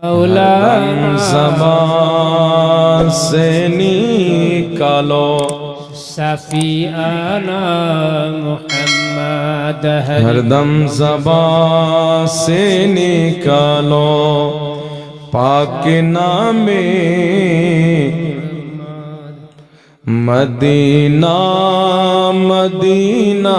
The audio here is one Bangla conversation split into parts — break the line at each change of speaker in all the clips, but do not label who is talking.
हरदम जबान से निकालो
सफियाना मोहम्मद है
हरदम जबान से निकालो पाक नामे मदीना मदीना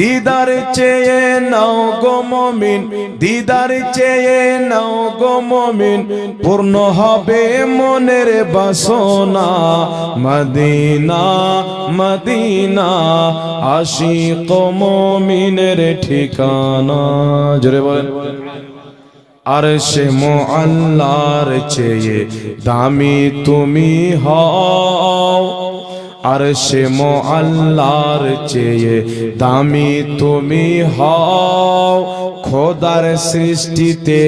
দিদার চেয়ে নাও গো মমিন, দিদার চেয়ে নাও গো মমিন, পূর্ণ হবে মনের বাসনা। মদিনা মদিনা, আশিক মমিনের ঠিকানা। জোরে বলেন। আর সে আল্লাহর চেয়ে দামি তুমি হও। আর সে আল্লাহর চেয়ে দামি তুমি হও। খোদার সৃষ্টিতে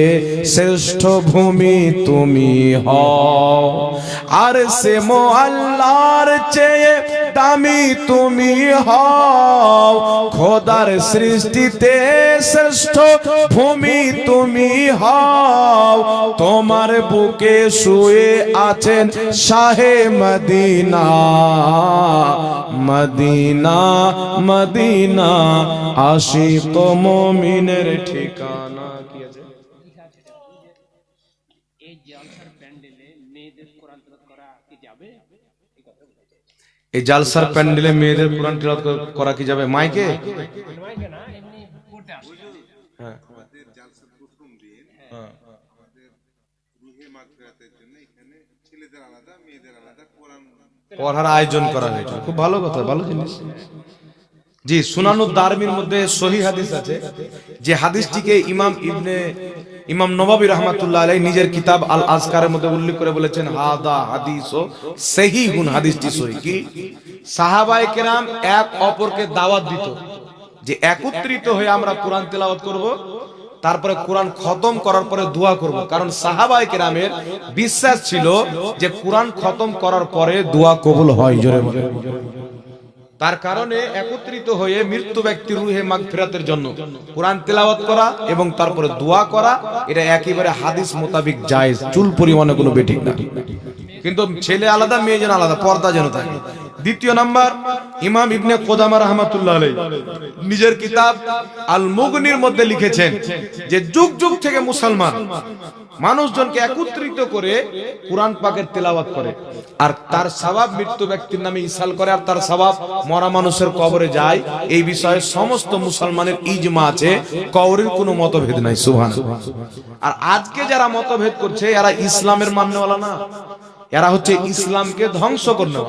শ্রেষ্ঠ ভূমি তুমি হও। আর সে আল্লাহর চেয়ে দামি তুমি হও। খোদার সৃষ্টিতে শ্রেষ্ঠ ভূমি তুমি হও। তোমার বুকে শুয়ে আছেন শাহে মদিনা। মদিনা মদিনা, আশিক মমিনের ঠিকানা কি আছে এই জালসার প্যান্ডেলে মেয়েদের কোরআন তিলাওয়াত করা কি যাবে মাইকে হ্যাঁ। হ্যাঁ। পড়ার আয়োজন করা হয়েছে খুব ভালো কথা ভালো জিনিস জি সুনানুদ দারমির মধ্যে সহি হাদিস আছে যে হাদিসটিকে ইমাম ইবনে ইমাম নবাবী রহমাতুল্লাহ আলাই নিজের কিতাব আল আজকারের মধ্যে উল্লেখ করে বলেছেন, হাদা হাদিস ও সেহি গুন হাদিসটি সহি। কি? সাহাবায়ে কেরাম এক অপরকে দাওয়াত দিত যে একত্রিত হয়ে আমরা কোরআন তেলাওয়াত করব, তারপরে কোরআন খতম করার পরে দোয়া করব। কারণ সাহাবায়ে কেরামের বিশ্বাস ছিল যে কোরআন খতম করার পরে দোয়া কবুল হয় জোরে বলে তার কারণে একত্রিত হয়ে মৃত্যু ব্যক্তির রুহে মাগফিরাতের জন্য কোরআন তেলাওয়াত করা এবং তারপরে দোয়া করা, এটা একেবারে হাদিস মোতাবিক জায়েজ, চুল পরিমাণে কোনো বেঠিক না। কিন্তু ছেলে আলাদা, মেয়ে যেন আলাদা, পর্দা যেন থাকে। দ্বিতীয় নাম্বার, ইমাম ইবনে কোদামা রহমাতুল্লাহ আলাই নিজের কিতাব আল মুগনির মধ্যে লিখেছেন যে যুগ যুগ থেকে মুসলমান মানুষজনকে একত্রিত করে কোরআন পাকের তেলাওয়াত করে। আর তার স্বভাব মৃত্যু ব্যক্তির নামে ইসাল করে আর তার স্বভাব মরা মানুষের কবরে যায়। এই বিষয়ে সমস্ত মুসলমানের ইজমা আছে কবরের কোনো মতভেদ নাই সুহান আর আজকে যারা মতভেদ করছে, এরা ইসলামের মান্যওয়ালা না। এরা হচ্ছে ইসলামকে ধ্বংস করতে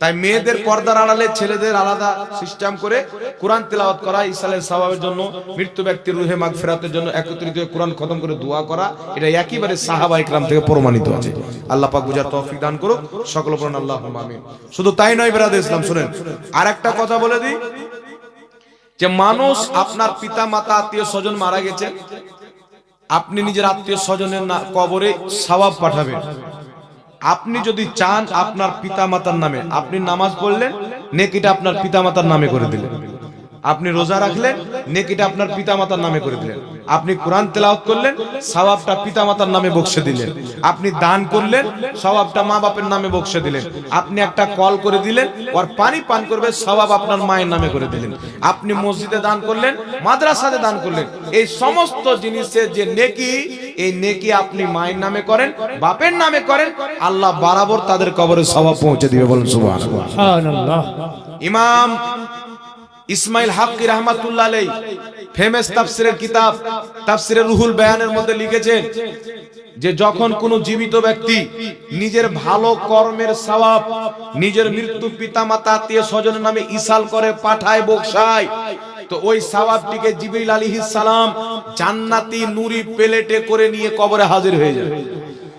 তাই মেয়েদের পর্দার আড়ালে ছেলেদের আলাদা সিস্টেম করে কোরআন তেলাওয়াত করা ইসালের স্বভাবের জন্য মৃত্যু ব্যক্তির রুহে মাগ ফেরাতের জন্য একত্রিত হয়ে কোরআন খতম করে দোয়া করা এটা একেবারে সাহাবা ইকরাম থেকে প্রমাণিত আছে। আল্লাহ পাক বুঝার তৌফিক দান করুক সকল প্রণ আল্লাহ আমিন। শুধু তাই নয় বেরাদ ইসলাম শুনেন আর একটা কথা বলে দিই যে মানুষ আপনার পিতা মাতা আত্মীয় স্বজন মারা গেছে আপনি নিজের আত্মীয় স্বজনের না কবরে সওয়াব পাঠাবেন। আপনি যদি চান আপনার পিতা মাতার নামে, আপনি নামাজ পড়লেন, নেকিটা আপনার পিতা মাতার নামে করে দিলেন। আপনি রোজা রাখলেন, নেকিটা আপনার পিতা মাতার নামে করে দিলেন। আপনি কোরআন তেলাওয়াত করলেন সওয়াবটা পিতা মাতার নামে বক্সে দিলেন। আপনি দান করলেন সওয়াবটা মা বাপের নামে বক্সে দিলেন। আপনি একটা কল করে দিলেন ওর পানি পান করবে সওয়াব আপনার মায়ের নামে করে দিলেন। আপনি মসজিদে দান করলেন মাদ্রাসাতে দান করলেন। এই সমস্ত জিনিসের যে নেকি এই নেকি আপনি মায়ের নামে করেন বাপের নামে করেন আল্লাহ বরাবর তাদের কবরে সওয়াব পৌঁছে দিবে বলেন সুবহানাল্লাহ।
সুবহানাল্লাহ।
ইমাম ইসমাইল হাক্কি রহমাতুল্লাহ আলাই ফেমাস তাফসিরের কিতাব, তাফসিরের রুহুল বায়ানের মধ্যে লিখেছেন যে যখন কোন জীবিত ব্যক্তি নিজের ভালো কর্মের সওয়াব নিজের মৃত্যু পিতামাতা, আত্মীয় স্বজনের নামে ইসাল করে পাঠায়, বকশায়, তো ওই সওয়াবটিকে জিবরিল আলাইহিস সালাম জান্নাতি নুরি প্লেটে করে নিয়ে কবরে হাজির হয়ে যায়।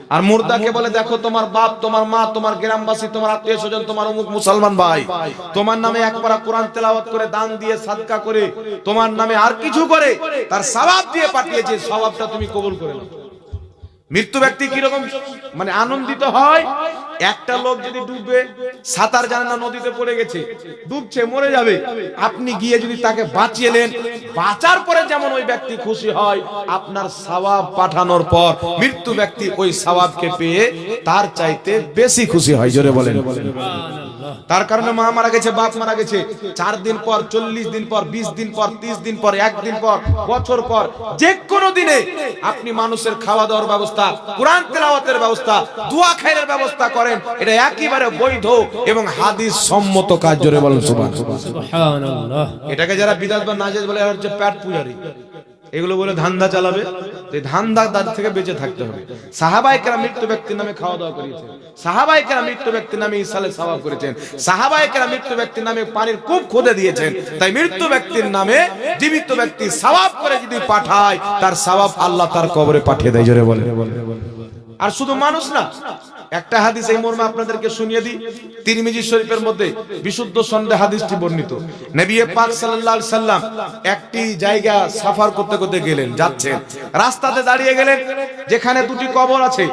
আর মুর্দাকে বলে, দেখো, তোমার বাপ, তোমার মা, তোমার গ্রামবাসী, তোমার আত্মীয় স্বজন, তোমার অমুক মুসলমান ভাই, তোমার নামে একবার কোরআন তেলাওয়াত করে দান দিয়ে সাদকা করে, তোমার নামে আর কিছু করে, তার সওয়াব দিয়ে পাঠিয়েছে সওয়াবটা তুমি কবুল করে নাও। মৃত্যু ব্যক্তি কীরকম? মানে আনন্দিত হয়, একটা লোক যদি ডুববে, সাঁতার জানে না নদীতে পড়ে গেছে, ডুবছে, মরে যাবে। আপনি গিয়ে যদি তাকে বাঁচিয়েলেন বাঁচার পরে যেমন ওই ব্যক্তি খুশি হয়, আপনার সওয়াব পাঠানোর পর মৃত্যু ব্যক্তি ওই সওয়াবকে পেয়ে তার চাইতে বেশি খুশি হয়, জোরে বলেন। তার কারণে মা মারা গেছে বাপ মারা গেছে। চার দিন পর চল্লিশ দিন পর বিশ দিন পর তিরিশ দিন পর একদিন পর বছর পর যে কোনো দিনে আপনি মানুষের খাওয়া দাওয়ার ব্যবস্থা কোরআন তেলাওয়াতের ব্যবস্থা দোয়া খাইরের ব্যবস্থা করেন এটা একেবারে বৈধ এবং হাদিস সম্মত কাজ। জোরে বলেন
সুবহানাল্লাহ।
এটাকে যারা বিদাত বা নাজেজ বলে এরা হচ্ছে প্যাট পূজারি। এগুলো বলে ধান্দা চালাবে। ধান্দা দার থেকে বেঁচে থাকতে হবে। সাহাবাইকেরা মৃত্যু ব্যক্তির নামে খাওয়া দাওয়া করিয়েছেন সাহাবাইকেরা মৃত্যু ব্যক্তির নামে ইসালে সওয়াব করেছেন। সাহাবাইকেরা মৃত্যু ব্যক্তির নামে পানির কূপ খুদে দিয়েছেন। তাই মৃত্যু ব্যক্তির নামে জীবিত ব্যক্তি সাবাব করে যদি পাঠায়, তার সওয়াব আল্লাহ তার কবরে পাঠিয়ে দেয়, জোরে বলে আর শুধু মানুষ না একটা হাদিস এই মর্মে আপনাদেরকে শুনিয়ে দিই। তিরমিজি শরীফের মধ্যে বিশুদ্ধ সন্দেহ হাদিসটি বর্ণিত। নবী পাক সাল্লাল্লাহু সাল্লাম একটি জায়গা সাফার করতে করতে গেলেন, যাচ্ছেন। রাস্তাতে দাঁড়িয়ে গেলেন, যেখানে দুটি কবর আছে।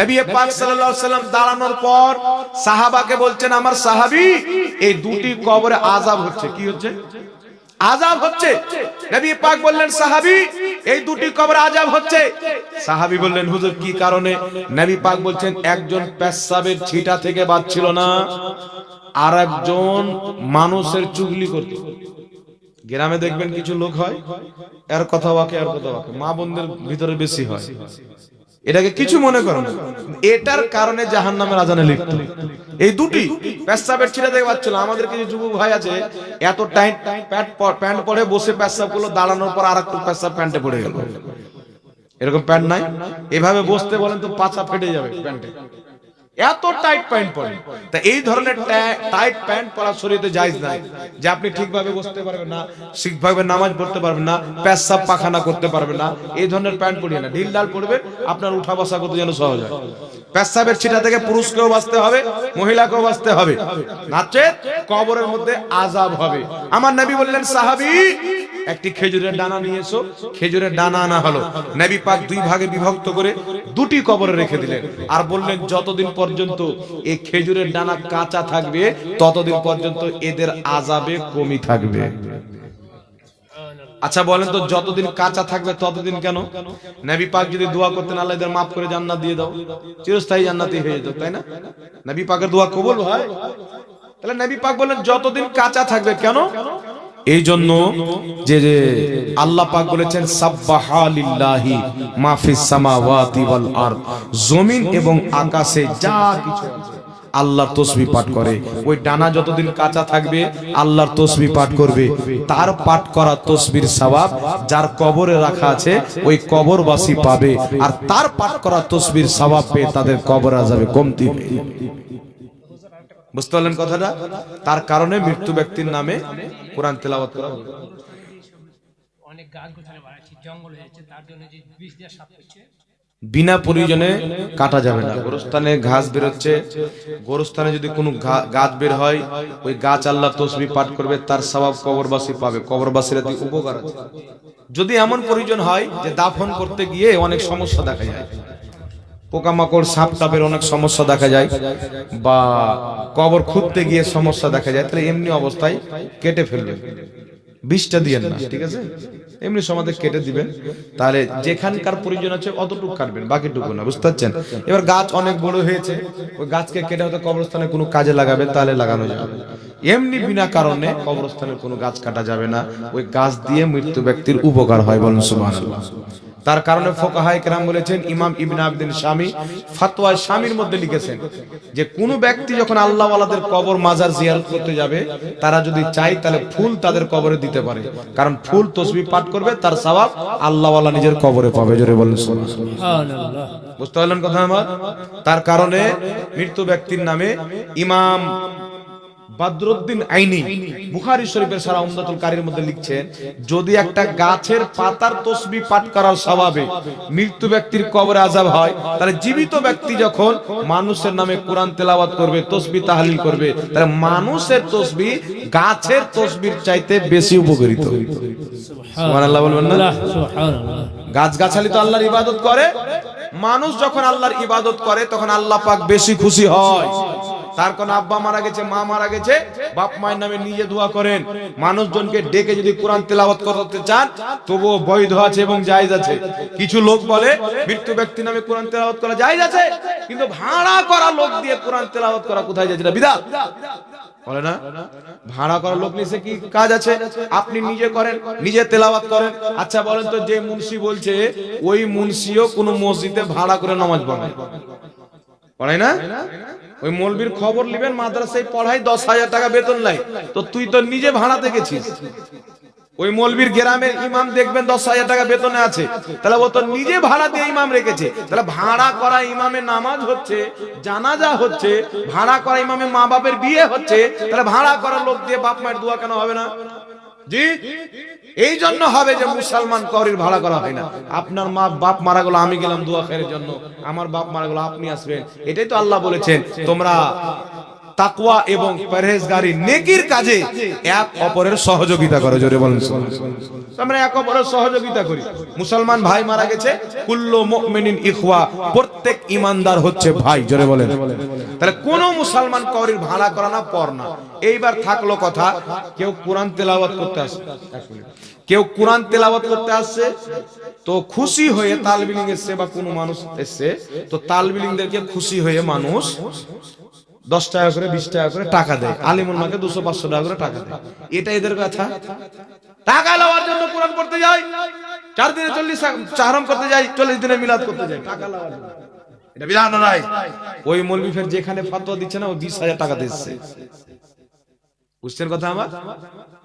নবী পাক সাল্লাল্লাহু সাল্লাম দাঁড়ানোর পর সাহাবাকে বলছেন, আমার সাহাবী, এই দুটি কবরে আযাব হচ্ছে। কি হচ্ছে? আজাব হচ্ছে। নবী পাক বললেন, সাহাবী, এই দুটি কবর আজাব হচ্ছে। সাহাবী বললেন, হুজুর, কি কারণে? নবী পাক বলছেন, একজন পেশাবের ছিটা থেকে বাঁচছিল না আর একজন মানুষের চুগলি করত। গ্রামে দেখবেন কিছু লোক হয়, এর কথা ওয়াকে, এর কথা ওয়াকে। মা বোনদের ভিতরে বেশি হয়। এটাকে কিছু মনে করো না। এটার কারণে জাহান নামের আজানে লিপ্ত। এই দুটি পেশাবের ছিঁড়ে দেখে পাচ্ছিল আমাদের কিছু যুবক ভাই আছে, এত টাইট প্যান্ট প্যান্ট পরে বসে পেশাব করল দাঁড়ানোর পর আর একটু পেশাব প্যান্টে পড়ে গেল। এরকম প্যান্ট নাই। এভাবে বসতে বলেন তো পাছা ফেটে যাবে প্যান্টে। এত টাইট প্যান্ট পরে। তা এই ধরনের টাইট প্যান্ট পরা শরীরে জায়েজ নাই, যে আপনি ঠিকভাবে বসতে পারবেন না ঠিকভাবে নামাজ পড়তে পারবেন না, পেশাব পাখানা করতে পারবেন না, এই ধরনের প্যান্ট পরিয়ে না। ঢিল ডাল পড়বে আপনার উঠা বসা করতে যেন সহজ হয়। পেশাবের ছিটা থেকে পুরুষকেও বাঁচতে হবে, মহিলাকেও বাঁচতে হবে। নাচে কবরের মধ্যে আজাব হবে। আমার নবী বললেন, সাহাবী, একটি খেজুরের ডানা নিয়ে এসো। খেজুরের ডানা আনা হলো। নবী পাক দুই ভাগে বিভক্ত করে দুটি কবরে রেখে দিলেন। আর বললেন, যতদিন পর্যন্ত এই খেজুরের ডানা কাঁচা থাকবে, ততদিন পর্যন্ত এদের আজাবে কমি থাকবে। আচ্ছা বলেন তো যতদিন কাঁচা থাকবে ততদিন কেন? নবী পাক যদি দোয়া করতেন আল্লাহ এদের মাফ করে জান্নাত দিয়ে দাও। চিরস্থায়ী জান্নাতি হয়ে যেত তাই না? নবী পাকের দোয়া কবুল হয়? তাহলে নবী পাক বলেন যতদিন কাঁচা থাকবে কেন? এই জন্য যে যে আল্লাহ পাক বলেছেন সাব্বাহা লিল্লাহি মা ফিস সামাওয়াতি ওয়াল আরদ। জমিন এবং আকাশে যা কিছু আছে। আল্লাহর তসবি পাঠ করে। ওই ডানা যতদিন কাঁচা থাকবে, আল্লাহর তসবি পাঠ করবে। তার পাঠ করা তসবির সওয়াব যার কবরে রাখা আছে, ওই কবরবাসী পাবে। আর তার পাঠ করা তসবির সওয়াব পেয়ে তাদের কবর আজাবে কমতি। বুঝতে পারলেন কথাটা? তার কারণে মৃত্যু ব্যক্তির নামে কোরআন তেলাওয়াত করা হবে।
অনেক গাছ গোছানো বাড়াচ্ছি, জঙ্গল হয়েছে তার জন্য যে বিষ দিয়ে সাপ করছে
বিনা প্রয়োজনে কাটা যাবে না। গোরস্থানে ঘাস বেরোচ্ছে। গোরস্থানে যদি কোনো গাছ বের হয় ওই গাছ আল্লাহ তসবি পাঠ করবে তার স্বভাব কবরবাসী পাবে। কবরবাসীরা দিয়ে উপকার যদি এমন প্রয়োজন হয় যে দাফন করতে গিয়ে অনেক সমস্যা দেখা যায় পোকামাকড় সাপ টাপের অনেক সমস্যা দেখা যায় বা কবর খুঁড়তে গিয়ে সমস্যা দেখা যায় তাহলে এমনি অবস্থায় কেটে ফেলবে। বিষটা দিয়ে না ঠিক আছে? এমনি সমাজে কেটে দিবেন। তাহলে যেখানকার প্রয়োজন আছে অতটুকু কাটবেন বাকিটুকু না বুঝতে পারছেন? এবার গাছ অনেক বড় হয়েছে ওই গাছকে কেটে হয়তো কবরস্থানে কোনো কাজে লাগাবে তাহলে লাগানো যাবে। এমনি বিনা কারণে কবরস্থানে কোনো গাছ কাটা যাবে না ওই গাছ দিয়ে মৃত্যু ব্যক্তির উপকার হয় বলুন সুবহানাল্লাহ। তার কারণে ফোকাহায় কেরাম বলেছেন ইমাম ইবনে আবদিন স্বামী ফাতোয়া স্বামীর মধ্যে লিখেছেন যে কোন ব্যক্তি যখন আল্লাহ ওয়ালাদের কবর মাজার জিয়ারত করতে যাবে তারা যদি চায় তাহলে ফুল তাদের কবরে দিতে পারে। কারণ ফুল তসবি পাঠ করবে তার সওয়াব আল্লাহ ওয়ালা নিজের কবরে পাবে। জোরে বলেন সুবহানাল্লাহ। বুঝতে পারলেন কথা আমার? তার কারণে মৃত্যু ব্যক্তির নামে ইমাম বাদরুদ্দিন আইনি বুখারী শরীফের সারা উমদাতুল কারীর মধ্যে লিখছেন যদি একটা গাছের পাতার তসবি পাঠ করার স্বভাবে মৃত্যু ব্যক্তির কবরে আজাব হয় তাহলে জীবিত ব্যক্তি যখন মানুষের নামে কোরআন তেলাওয়াত করবে তসবি তাহলিল করবে তাহলে মানুষের তসবি গাছের তসবির চাইতে বেশি উপকৃত সুবহানাল্লাহ বলবেন না?
সুবহানাল্লাহ।
গাছ গাছালি তো আল্লাহর ইবাদত করে। মানুষ যখন আল্লাহর ইবাদত করে তখন আল্লাহ পাক বেশি খুশি হয়। তার কোন আব্বা মারা গেছে, মা মারা গেছে, বাপ মায়ের নামে নিজে দোয়া করেন। মানুষজনকে ডেকে যদি কোরআন তেলাওয়াত করতে চান, তবুও বৈধ আছে এবং জায়েজ আছে। কিছু লোক বলে, মৃত্যু ব্যক্তি নামে কোরআন তেলাওয়াত করা জায়েজ আছে, কিন্তু ভাড়া করা লোক দিয়ে কোরআন তেলাওয়াত করা কোথায় যাচ্ছে এটা বিদা বলে না? ভাড়া করা লোক নিয়ে কি কাজ আছে? আপনি নিজে করেন, নিজে তেলাওয়াত করেন। আচ্ছা বলেন তো, যে মুন্সি বলছে, ওই মুন্সিও কোন মসজিদে ভাড়া করে নামাজ পড়ে পড়াই না? ওই মৌলবীর খবর নিবেন, মাদ্রাসায় পড়াই দশ হাজার টাকা বেতন নাই। তো তুই তো নিজে ভাড়াতে গেছিস ওই মৌলবীর গ্রামের ইমাম দেখবেন দশ হাজার টাকা বেতনে আছে। তাহলে ও তো নিজে ভাড়া দিয়ে ইমাম রেখেছে। তাহলে ভাড়া করা ইমামের নামাজ হচ্ছে, জানাজা হচ্ছে, ভাড়া করা ইমামের মা বাপের বিয়ে হচ্ছে। তাহলে ভাড়া করা লোক দিয়ে বাপ মায়ের দোয়া কেন হবে না? জি? এই জন্য হবে যে মুসলমান করির ভাড়া করা হয় না। আপনার মা বাপ মারা গেল, আমি গেলাম দোয়া খের জন্য। আমার বাপ মারা গেল, আপনি আসবেন। এটাই তো আল্লাহ বলেছেন। তোমরা তাকওয়া এবং পরহেজগারি নেকির কাজে এক অপরের সহযোগিতা করে, জোরে বলেন। আমরা এক অপরের সহযোগিতা করি। মুসলমান ভাই মারা গেছে, কুল্লু মুমিনিন ইখওয়া, প্রত্যেক ইমানদার হচ্ছে ভাই, জোরে বলেন। তাহলে কোন মুসলমান করির ভাড়া করা না, পর না। এইবার থাকল কথা, কেউ কোরআন তেলাওয়াত করতে আসে কেউ কোরআন তেলাওয়াত করতে আসছে, তো খুশি হয়ে তালবিলিং এসছে বা কোনো মানুষ এসছে, তো তালবিলিংদেরকে খুশি হয়ে মানুষ দশ টাকা করে, বিশ টাকা করে টাকা দেয়। আলিমুল মাকে দুশো, পাঁচশো টাকা করে টাকা দেয়। এটা এদের কথা। টাকা লওয়ার জন্য কোরআন করতে যাই চার দিনে চল্লিশ চারম করতে যাই চল্লিশ দিনে মিলাদ করতে যাই টাকা লওয়ার এটা বিধান নাই ওই মৌলবি ফের যেখানে ফাতোয়া দিচ্ছে না, ও বিশ হাজার টাকা দিচ্ছে। বুঝছেন কথা আমার?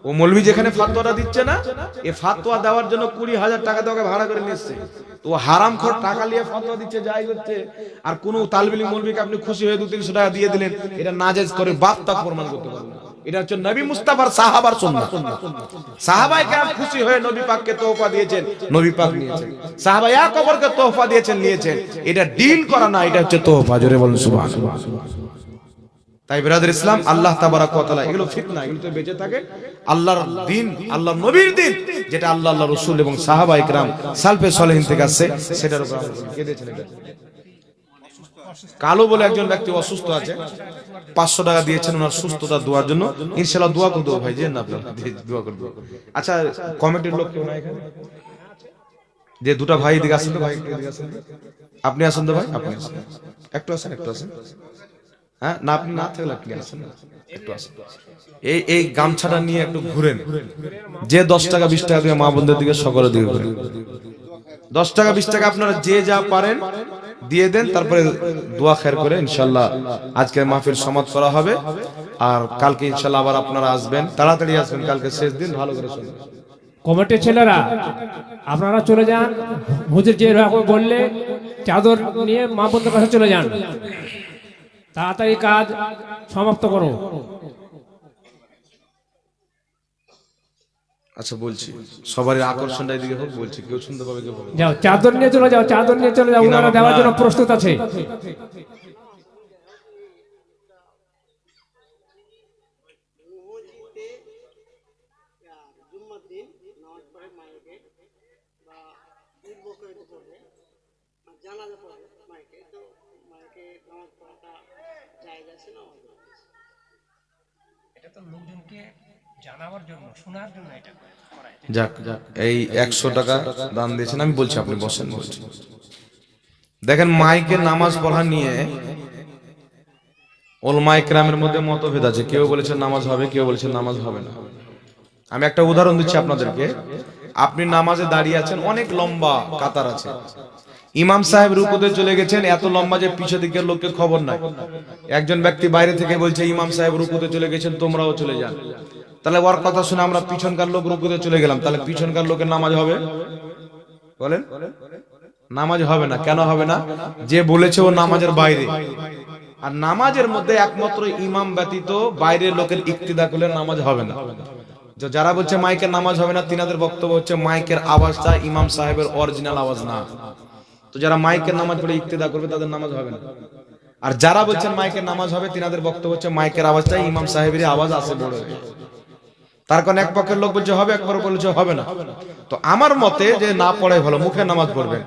ও মৌলবি যেখানে ফাতোয়াটা দিচ্ছে না, এ ফাতোয়া দেওয়ার জন্য কুড়ি হাজার টাকা তোকে ভাড়া করে এসছে। তো হারাম খোর টাকা নিয়ে ফাতোয়া দিচ্ছে, যাই করছে আর কোন তালবিলি মৌলবিকে আপনি খুশি হয়ে দু তিনশো টাকা দিয়ে দিলেন, এটা নাজেজ করে বাপ তাক প্রমাণ করতে পারবেন এটা হচ্ছে নবী মুস্তাফার সাহাবার সুন্নাহ। কেরাম খুশি হয়ে নবী পাককে তোহফা দিয়েছেন, নবী পাক নিয়েছেন। তোহফা দিয়েছেন, নিয়েছেন। এটা ডিল করা না, এটা হচ্ছে তোহফা। জোরে বলুন, সুবহানাল্লাহ। তাই বিরাদের ইসলাম, আল্লাহ তাবারাক ওয়া তাআলা, এগুলো ফিতনা, এগুলো তো বেঁচে থাকে। আল্লাহর দিন, আল্লাহর নবীর দিন, যেটা আল্লাহ আল্লাহ রাসূল এবং সাহাবা ইকরাম সালফে সলেহিন থেকে আসছে, সেটার উপর কালো বলে একজন ব্যক্তি অসুস্থ আছে, পাঁচশো টাকা দিয়েছেন, ওনার সুস্থতা দোয়ার জন্য। ইনশাল্লাহ দোয়া করে দেবো ভাই, যে না দোয়া করে দেবো আচ্ছা কমিটির লোক কেউ নাই এখানে? যে দুটা ভাই এদিকে আসেন তো, ভাই আপনি আসেন তো, ভাই? আপনি আসেন। একটু আসেন একটু আসেন। হ্যাঁ? না না থাকলে আপনি একটু আসেন। এই এই গামছাটা নিয়ে একটু ঘুরেন। যে দশ টাকা, বিশ টাকা দিয়ে মা বোনদের দিকে সকলের দিকে ঘুরেন। দশ টাকা, বিশ টাকা আপনারা যে যা পারেন, দিয়ে দেন, তারপরে দোয়া খের করে ইনশাল্লাহ আজকের মাহফিল সমাপ্ত করা হবে। আর কালকে ইনশাল্লাহ আবার আপনারা আসবেন। তাড়াতাড়ি আসবেন কালকে শেষ দিন, ভালো করে শুনবেন
কমিটির ছেলেরা, আপনারা চলে যান। হুজুর যে রকম বললে, চাদর নিয়ে মা বোনদের কাছে চলে যান। তাড়াতাড়ি কাজ সমাপ্ত করো।
আচ্ছা বলছি সবার আকর্ষণটা এদিকে হোক বলছি কেউ শুনতে পাবে কেউ
যাও চাদর নিয়ে চলে যাও চাদর নিয়ে চলে যাও ওনারা দেওয়ার জন্য প্রস্তুত আছে
মসজিদে জুম্মার দিন নামাজ পড়ে মাইকে বা ঈদ বকরের পড়ে জানাজা পড়ে মাইকে তো মাইকে নামাজ পড়াটা জায়গ আছে না অজায়জ আছে?
এটা তো লোকজনকে জানাবার জন্য শোনার জন্য এটা করা হয়েছে।
যাক এই একশো টাকা দান দিয়েছেন। আমি বলছি, আপনি বসেন, বলছি। দেখেন, মাইকে নামাজ পড়া নিয়ে ওলমাই ক্রামের মধ্যে মতভেদ আছে। কেউ বলেছে নামাজ হবে, কেউ বলেছে নামাজ হবে না। আমি একটা উদাহরণ দিচ্ছি আপনাদেরকে। আপনি নামাজে দাঁড়িয়ে আছেন, অনেক লম্বা কাতার আছে। ইমাম সাহেব রুকুতে চলে গেছেন, এত লম্বা যে পিছে দিকের লোককে খবর নাই। একজন ব্যক্তি বাইরে থেকে বলছে, ইমাম সাহেব রুকুতে চলে গেছেন, তোমরাও চলে যান। তাহলে ওর কথা শুনে আমরা পিছনকার লোক রুকুতে চলে গেলাম। তাহলে পিছনকার লোকের নামাজ হবে? বলেন? নামাজ হবে না। কেন হবে না? যে বলেছে ও নামাজের বাইরে। আর নামাজের মধ্যে একমাত্র ইমাম ব্যতীত বাইরের লোকের ইক্তিদা করলে নামাজ হবে না। যারা বলছে মাইকের নামাজ হবে না, তিনাদের বক্তব্য হচ্ছে মাইকের আওয়াজটা ইমাম সাহেবের অরিজিনাল আওয়াজ না। তো যারা মাইকের নামাজ পড়ে ইক্তিদা করবে, তাদের নামাজ হবে না। আর যারা বলছেন মাইকের নামাজ হবে, তিনাদের বক্তব্য হচ্ছে মাইকের আওয়াজটা ইমাম সাহেবের আওয়াজ আছে বড়। তার কারণে এক পক্ষের লোক বলছে, হবে। এক পক্ষ বলছে, হবে না। তো আমার মতে যে না পড়াই ভালো মুখে নামাজ পড়বেন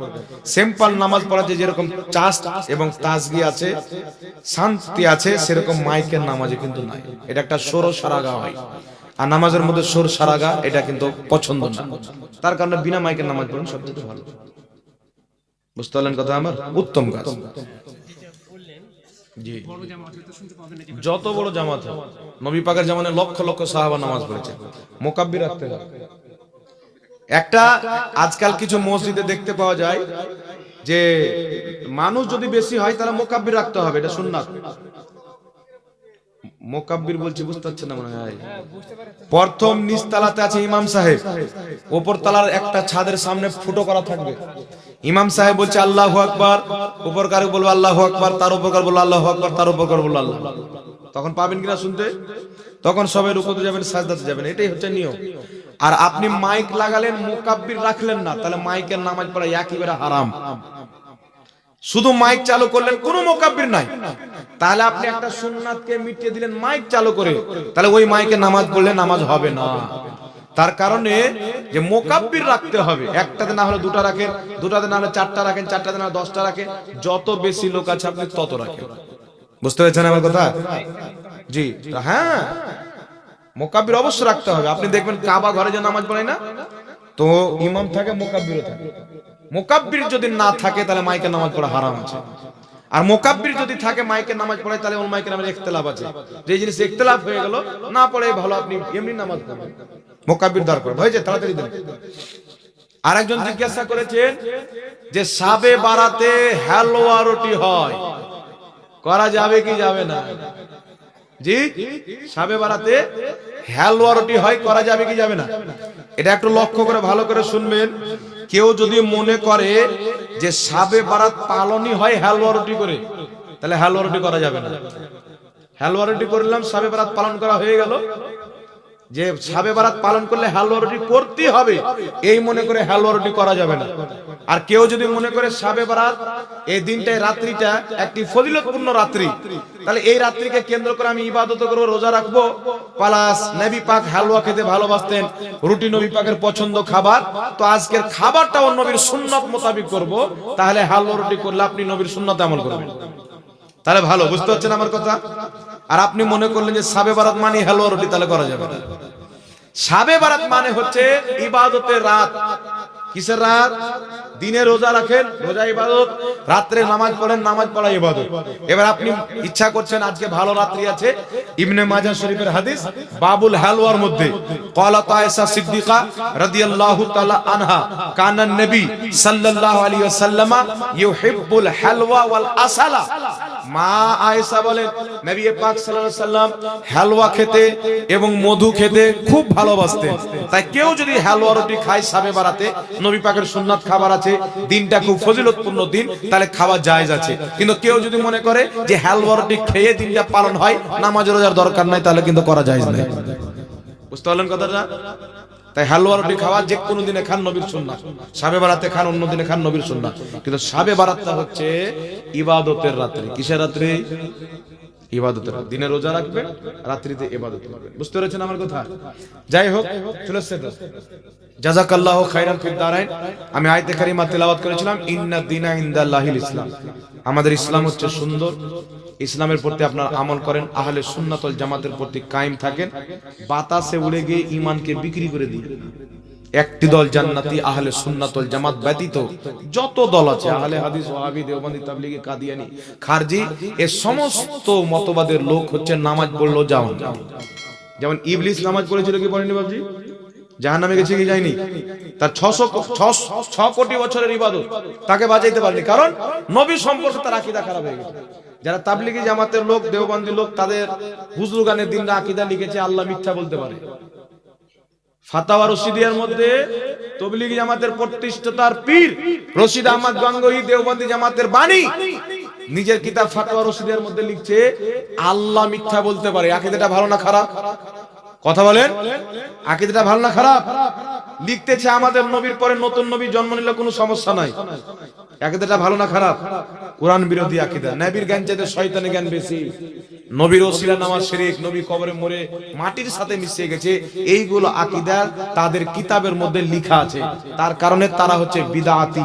সিম্পল নামাজ পড়া যে যেরকম চাস্ট এবং তাজগি আছে, শান্তি আছে, সেরকম মাইকের নামাজে কিন্তু নাই। এটা একটা সরো সারাগা হয়। আর নামাজের মধ্যে সোর সারাগা, এটা কিন্তু পছন্দ না। তার কারণে বিনা মাইকের নামাজ পড়ুন সবচেয়ে ভালো। বুঝতে পারলেন কথা আমার? উত্তম কাজ। যত বড় জামাত নবী পাকের জামানে লক্ষ লক্ষ সাহাবা নামাজ পড়েছে। মোকাব্বি রাখতে হবে একটা আজকাল কিছু মসজিদে দেখতে পাওয়া যায় যে মানুষ যদি বেশি হয় তাহলে মোকাব্বি রাখতে হবে এটা সুন্নাত। মোকাব্বির বলছি বুঝতে পারছেন না মনে হয়। প্রথম নিচতলাতে আছে ইমাম সাহেব। ওপর তলার একটা ছাদের সামনে ফুটো করা থাকবে। ইমাম সাহেব বলছে আল্লাহু আকবার। উপর কারও বলব আল্লাহু আকবার। তার উপর কারও বলব আল্লাহু আকবার। তার উপর কারও বলব আল্লাহ তখন পাবেন কিনা শুনতে? তখন সবাই রুকুতে যাবেন সাজদাতে যাবেন এটাই হচ্ছে নিয়ম। আর আপনি মাইক লাগালেন মোকাব্বির রাখলেন না তাহলে মাইকের নামাজ পড়া একেবারে হারাম। শুধু মাইক চালু করলেন, কোনো মোকাব্বির নাই। তাহলে আপনি একটা সুন্নাতকে মিটিয়ে দিলেন, মাইক চালু করে। তাহলে ওই মাইকে নামাজ পড়লে নামাজ হবে না। তার কারণে যে মোকাব্বির রাখতে হবে, একটাতে না হলে দুটা রাখেন, দুটাতে না হলে চারটা রাখেন, চারটাতে না হলে দশটা রাখেন, যত বেশি লোক আছে আপনি তত রাখেন। বুঝতে পেরেছেন আমার কথা? জি হ্যাঁ মোকাব্বির অবশ্যই রাখতে হবে। আপনি দেখবেন কাবা ঘরে যে নামাজ পড়ে না, তো ইমাম থাকে, মোকাব্বিরও থাকে। মোকাব্বির যদি না থাকে, তাহলে মাইকে নামাজ পড়া হারাম আছে। আর মোকাব্বির যদি থাকে মাইকে নামাজ পড়ায়, তাহলে ওর মাইকে নামাজ ইখতিলাফ আছে। যে জিনিস ইখতিলাফ হয়ে গেল, না পড়ে ভালো, আপনি এমনি নামাজ পড়বেন। মোকাব্বির দরকার হয়েছে, তাড়াতাড়ি দেন। আরেকজন জিজ্ঞাসা করেছেন যে, সাবে বারাতে হালুয়া রুটি হয়। করা যাবে কি যাবে না? জি সাবে বারাতে হালুয়া রুটি হয়, করা যাবে কি যাবে না? এটা একটু লক্ষ্য করে, ভালো করে শুনবেন। কেউ যদি মনে করে যে সাবে বারাত পালনই হয় হালুয়া রুটি করে, তাহলে হালুয়া রুটি করা যাবে না। হালুয়া রুটি করলাম, সাবে বারাত পালন করা হয়ে গেল। যে সাবে বারাত পালন করলে হালুয়া রুটি করতেই হবে, এই মনে করে হালুয়া রুটি করা যাবে না। আর কেউ যদি মনে করে সাবে বারাত, এই দিনটাই রাত্রিটা একটি ফজিলতপূর্ণ রাত্রি, তাহলে এই রাত্রিকে কেন্দ্র করে আমি ইবাদত করব, রোজা রাখব। পালাস নবী পাক হালুয়া খেতে ভালোবাসতেন, রুটি নবী পাকের পছন্দ খাবার। তো আজকের খাবারটাও নবীর সুন্নত মোতাবিক করব, তাহলে হালুয়া রুটি করলে আপনি নবীর সুন্নত আমল করবেন। তাহলে ভালো, বুঝতে পারছেন আমার কথা? আর আপনি মনে করলেন যে সাবে বারাত মানে হ্যালো রুটি তাহলে করা যাবে সাবে বারাত মানে হচ্ছে ইবাদতের রাত। কিসের রাত? দিনে রোজা রাখেন, রোজা ইবাদত। রাত্রে নামাজ পড়েন, নামাজ পড়া ইবাদত। এবার আপনি ইচ্ছা করছেন আজকে ভালো রাত্রি আছে, ইবনে মাজা শরীফের হাদিস, বাবুল হালওয়ার মধ্যে। ক্বালা তায়েসা সিদ্দিকা রাদিয়াল্লাহু তাআলা আনহা, কানান নবী সাল্লাল্লাহু আলাইহি ওয়াসাল্লামা ইউহিব্বুল হালওয়া ওয়াল আসালা। মা আয়েশা বলেন, নবী পাক সাল্লাল্লাহু আলাইহি সাল্লাম হালওয়া খেতে এবং মধু খেতে খুব ভালোবাসতেন। তাই কেউ যদি হালুয়া রুটি খায় সাবে বারাতে, নবী পাকের সুন্নাত খাবার আছে, দিনটা খুব ফজিলতপূর্ণ দিন, তাহলে খাওয়া জায়েজ আছে। কিন্তু কেউ যদি মনে করে যে হালওয়া রুটি খেয়ে দিনটা পালন হয় নামাজ রোজার দরকার নাই, তাহলে কিন্তু করা জায়েজ নাই। বুঝতে পারলেন কথাটা? তাই হালুয়া রুটি খাওয়া যে কোনো দিনে খান নবীর সুন্নাত। সাবে বারাতে খান অন্য দিনে খান নবীর সুন্নাত। কিন্তু সাবে বারাতটা হচ্ছে ইবাদতের রাত্রি। কিসের রাত্রি? ইবাদতের দিনে রোজা রাখবেন রাত্রিতে ইবাদত করবেন। বুঝতে পেরেছেন আমার কথা? যাই হোক। জাযাকাল্লাহ খাইরান ফিদ দারাইন। আমি আয়াতে কারিমা তেলাওয়াত করেছিলাম ইন্না দিনা ইনদাল্লাহিল ইসলাম। আমাদের ইসলাম হচ্ছে সুন্দর। ইসলামের প্রতি আপনার আমল করেন, আহলে সুন্নাতল জামাতের প্রতি কায়েম থাকেন, বাতাসে উড়ে গিয়ে ইমানকে বিক্রি করে দিন। একটি দল জান্নাতি, আহলে সুন্নাতল জামাত ব্যতীত যত দল আছে, আহলে হাদিস, ওয়াহাবি, দেওবন্দি, তাবলিগি, কাদিয়ানি, খারজি, এ সমস্ত মতবাদের লোক হচ্ছে নামাজ পড়ল যাওয়ান যেমন ইবলিস নামাজ পড়েছিল কি পড়েনি বাবজি জাহান নামে গেছে কি যায়নি? তার ছশো ছ কোটি বছরের ইবাদত। তাকে বাঁচাইতে পারেনি। কারণ নবী সম্পর্কে তার আকিদা খারাপ হয়ে গেছে। যারা তাবলিগি জামাতের লোক, দেওবন্দি লোক, তাদের হুজরু গানের দিন আকিদা লিখেছে, আল্লাহ মিথ্যা বলতে পারে। ফাতাওয়া রশিদিয়ার মধ্যে তবলিগি জামাতের প্রতিষ্ঠাতার পীর রশিদ আহমদ গঙ্গোহী, দেওবন্দি জামাতের বাণী নিজের কিতাব ফাতাওয়া রশিদের মধ্যে লিখছে, আল্লাহ মিথ্যা বলতে পারে। আকিদাটা ভালো না খারাপ? কথা বলেন। আকিদাটা ভালো না খারাপ? লিখতেছে আমাদের নবীর পরে নতুন নবী জন্ম নিলে কোনো সমস্যা নাই। আকিদাটা ভালো না খারাপ? কোরআন বিরোধী আকিদা। নবীর জ্ঞান চাইতে শয়তানি জ্ঞান বেশি। নবীর ওসিলা নামাজ শরীফ নবী কবরে মরে মাটির সাথে মিশে গেছে। এইগুলো আকিদার তাদের কিতাবের মধ্যে লেখা আছে। তার কারণে তারা হচ্ছে বিদাতি।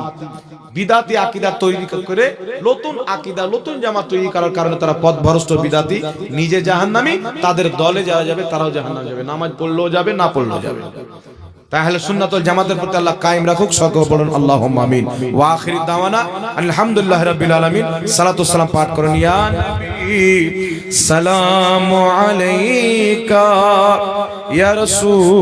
বিদাতি আকিদা তৈরি করে নতুন আকিদা নতুন জামা তৈরি করার কারণে তারা পথভ্রষ্ট বিদাতি। নিজে জাহান্নামী তাদের দলে যারা যাবে তারাও জাহান্নাম যাবে। নামাজ পড়লেও যাবে না পড়লেও যাবে। তাহলে সুন্নাতুল জামাতের প্রতি আল্লাহ কায়েম রাখুক সকল বলুন আল্লাহুম্মা আমিন। ওয়া আখিরি দাওয়ানা আলহামদুলিল্লাহি রাব্বিল আলামিন। সালাতু সালাম পাঠ করুন ইয়া সালামু আলাইকা ইয়া রাসূল।